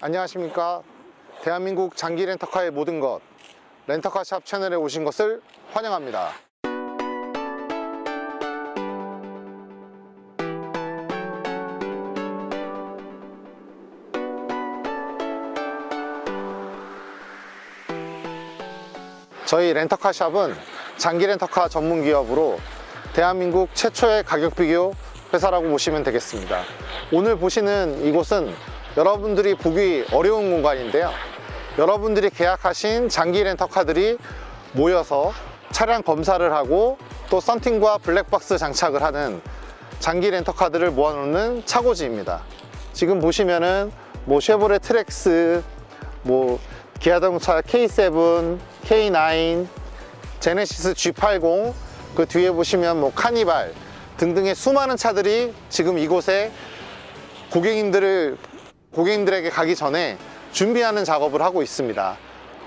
안녕하십니까 대한민국 장기 렌터카의 모든 것 렌터카 샵 채널에 오신 것을 환영합니다 저희 렌터카 샵은 장기 렌터카 전문 기업으로 대한민국 최초의 가격 비교 회사라고 보시면 되겠습니다. 오늘 보시는 이곳은 여러분들이 보기 어려운 공간인데요. 여러분들이 계약하신 장기 렌터카들이 모여서 차량 검사를 하고 또 썬팅과 블랙박스 장착을 하는 장기 렌터카들을 모아놓는 차고지입니다. 지금 보시면은 뭐 쉐보레 트렉스, 뭐 기아자동차 K7, K9, 제네시스 G80, 그 뒤에 보시면 뭐 카니발 등등의 수많은 차들이 지금 이곳에 고객님들을 고객님들에게 가기 전에 준비하는 작업을 하고 있습니다.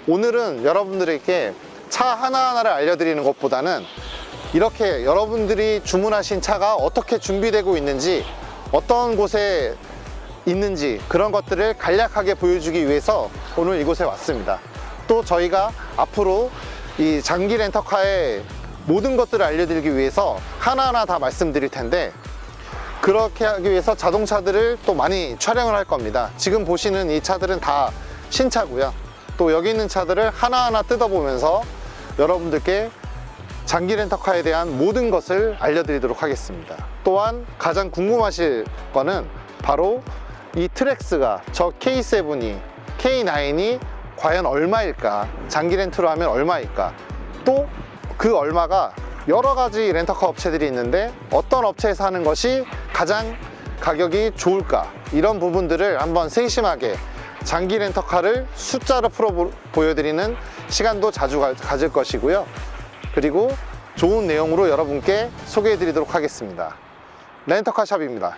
오늘은 여러분들에게 차 하나하나를 알려드리는 것보다는 이렇게 여러분들이 주문하신 차가 어떻게 준비되고 있는지 어떤 곳에 있는지 그런 것들을 간략하게 보여주기 위해서 오늘 이곳에 왔습니다. 또 저희가 앞으로 이 장기 렌터카의 모든 것들을 알려드리기 위해서 하나하나 다 말씀드릴 텐데 그렇게 하기 위해서 자동차들을 또 많이 촬영을 할 겁니다. 지금 보시는 이 차들은 다 신차고요. 또 여기 있는 차들을 하나하나 뜯어보면서 여러분들께 장기 렌터카에 대한 모든 것을 알려드리도록 하겠습니다. 또한 가장 궁금하실 거는 바로 이 트랙스가 저 K7이 K9이 과연 얼마일까? 장기 렌트로 하면 얼마일까? 또 그 얼마가 여러 가지 렌터카 업체들이 있는데 어떤 업체에서 하는 것이 가장 가격이 좋을까? 이런 부분들을 한번 세심하게 장기 렌터카를 숫자로 풀어 보- 보여드리는 시간도 자주 가- 가질 것이고요. 그리고 좋은 내용으로 여러분께 소개해 드리도록 하겠습니다. 렌터카 샵입니다.